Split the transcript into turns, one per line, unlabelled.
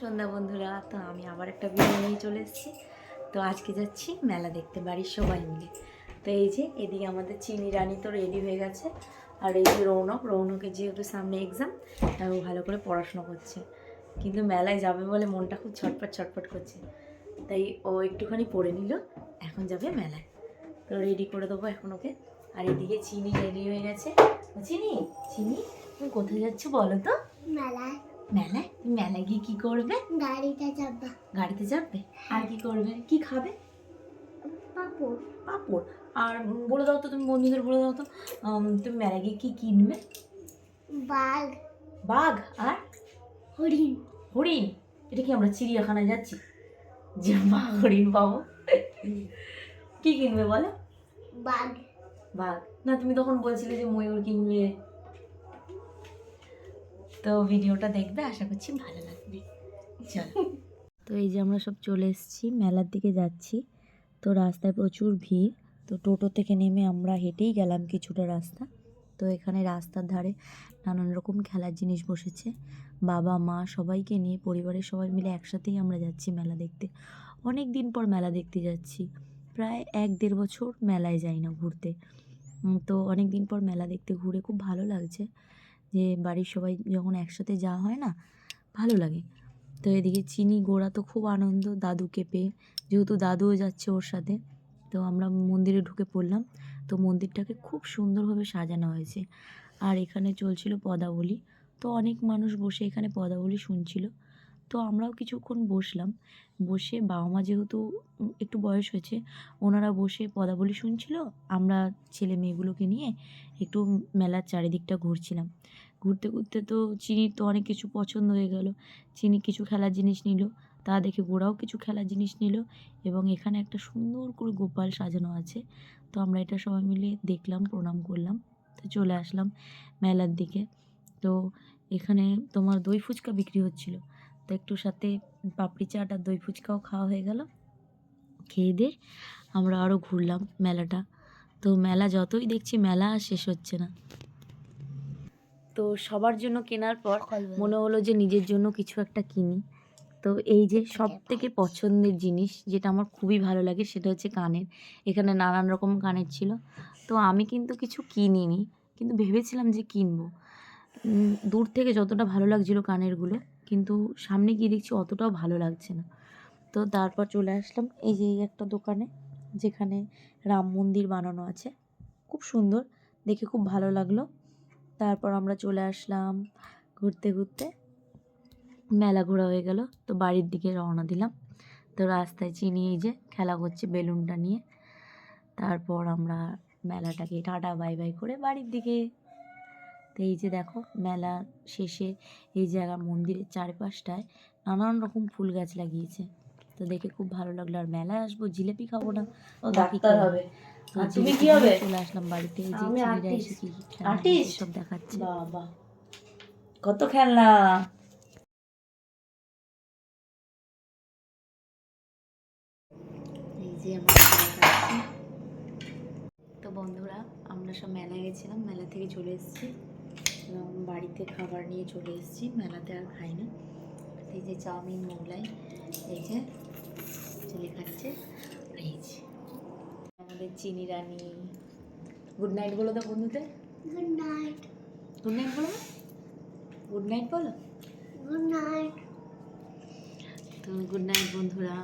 সন্ধ্যা বন্ধুরা, তো আমি আবার একটা ভিডিও নিয়ে চলে এসেছি। তো আজকে যাচ্ছি মেলা দেখতে, বাড়ির সবাই মিলে। তো এই যে এদিকে আমাদের চিনি রানী তো রেডি হয়ে গেছে। আর এই যে রৌনক, রৌনকের যেহেতু সামনে এক্সাম ও ভালো করে পড়াশোনা করছে। কিন্তু মেলায় যাবে বলে মনটা খুব ছটপট ছটপট করছে। তাই ও একটুখানি পড়ে নিল, এখন যাবে মেলায়। তো রেডি করে দেবো এখন ওকে। আর এদিকে চিনি রেডি হয়ে গেছে। চিনি? চিনি? তুমি কোথায় যাচ্ছ বলো তো?
মেলায়।
মেলায় মেলায় গিয়ে কি করবে?
গাড়িতে যাবা।
গাড়িতে যাবে? আর কি করবে? কি খাবে?
পাপড়।
পাপড়। আর বলে দাও তো তুমি বন্ধুদের বলে দাও তো তুমি মেলায় গিয়ে কি কিনবে?
বাঘ।
বাঘ? আর?
হরিণ।
হরিণ? এটা কি আমরা চিড়িয়াখানায় যাচ্ছি? যে বাঘ হরিণ পাবো। কি কিনবে বলো?
বাঘ।
বাঘ। না তুমি তখন বলছিলে যে ময়ূর কিনবে। তো ভিডিওটা দেখবে, আশা করছি ভালো লাগবে। চলো। তো এই যে আমরা সব চলে এসেছি, মেলার দিকে যাচ্ছি। তো রাস্তায় প্রচুর ভিড়। তো টোটো থেকে নেমে আমরা হেঁটেই গেলাম কিছুটা রাস্তা। তো এখানে রাস্তার ধারে নানান রকম খেলার জিনিস বসেছে। বাবা, মা সবাইকে নিয়ে, পরিবারের সবাই মিলে একসাথেই আমরা যাচ্ছি মেলা দেখতে। অনেক দিন পর মেলা দেখতে যাচ্ছি। প্রায় এক দেড় বছর মেলায় যাই না ঘুরতে। তো অনেক দিন পর মেলা দেখতে ঘুরে খুব ভালো লাগছে। যে বাড়ির সবাই যখন একসাথে যাওয়া হয় না, ভালো লাগে। তো এদিকে চিনি গোড়া তো খুব আনন্দ দাদুকে পেয়ে যেহেতু দাদুও যাচ্ছে ওর সাথে, তো আমরা মন্দিরে ঢুকে পড়লাম। তো মন্দিরটাকে খুব সুন্দরভাবে সাজানো হয়েছে। আর এখানে চলছিল পদাবলী। তো অনেক মানুষ বসে এখানে পদাবলী শুনছিল। তো আমরাও কিছুক্ষণ বসলাম। বসে বাবা মা যেহেতু একটু বয়স হয়েছে, ওনারা বসে পদাবলী শুনছিল, আমরা ছেলে মেয়েগুলোকে নিয়ে একটু মেলার চারিদিকটা ঘুরছিলাম। ঘুরতে ঘুরতে তো চিনির তো অনেক কিছু পছন্দ হয়ে গেল। চিনি কিছু খেলার জিনিস নিল, তা দেখে গোড়াও কিছু খেলার জিনিস নিল এবং এখানে একটা সুন্দর করে গোপাল সাজানো আছে। তো আমরা এটা সবাই মিলে দেখলাম, প্রণাম করলাম, তো চলে আসলাম মেলার দিকে। তো এখানে তোমার দই ফুচকা বিক্রি হচ্ছিল। একটু সাথে পাপড়ি চাট আর দই ফুচকাও খাওয়া হয়ে গেল। খেয়ে দিয়ে আমরা আরও ঘুরলাম মেলাটা। তো মেলা যতই দেখছি মেলা আর শেষ হচ্ছে না। তো সবার জন্য কেনার পর মনে হলো যে নিজের জন্য কিছু একটা কিনি। তো এই যে সব থেকে পছন্দের জিনিস যেটা আমার খুবই ভালো লাগে সেটা হচ্ছে কানের। এখানে নানান রকম কানের ছিল। তো আমি কিন্তু কিছু কিনিনি কিন্তু ভেবেছিলাম যে কিনবো। দূর থেকে যতটা ভালো লাগছিল কানেরগুলো কিন্তু সামনে গিয়ে দেখছি অতটাও ভালো লাগছে না। তো তারপর চলে আসলাম এই যে একটা দোকানে, যেখানে রাম মন্দির বানানো আছে। খুব সুন্দর, দেখে খুব ভালো লাগল। তারপর আমরা চলে আসলাম ঘুরতে ঘুরতে। মেলা ঘোরা হয়ে গেল, তো বাড়ির দিকে রওনা দিলাম। তো রাস্তায় চিনি এই যে, খেলা করছে বেলুনটা নিয়ে। তারপর আমরা মেলাটাকে টাটা বাই বাই করে বাড়ির দিকে তো এই যে দেখো মেলা শেষে এই জায়গা মন্দিরের চারপাশটায় নানান রকম ফুল গাছ লাগিয়েছে। তো দেখে খুব ভালো লাগল। আর মেলায় আসব জিলেপি খাব না
ও ডাক্তার? হবে। তুমি কি হবে?
চলে আসলাম বাড়িতে এই যে এসে কি খেলা সব দেখাচ্ছে।
বাবা কত খেলনা।
এই যে। তো বন্ধুরা আমরা সব মেলায় গেছিলাম মেলা থেকে চলে এসেছি। বাড়িতে খাবার নিয়ে চলে এসেছি মেলাতে আর খাই না। এই যে চাউমিন মোগলাই এই যে চলে খাচ্ছে এই যে। আমাদের চিনি রানি। গুড নাইট বলো তো বন্ধুদের।
গুড নাইট
গুড নাইট বলো। গুড নাইট বলো।
গুড নাইট
তো গুড নাইট বন্ধুরা।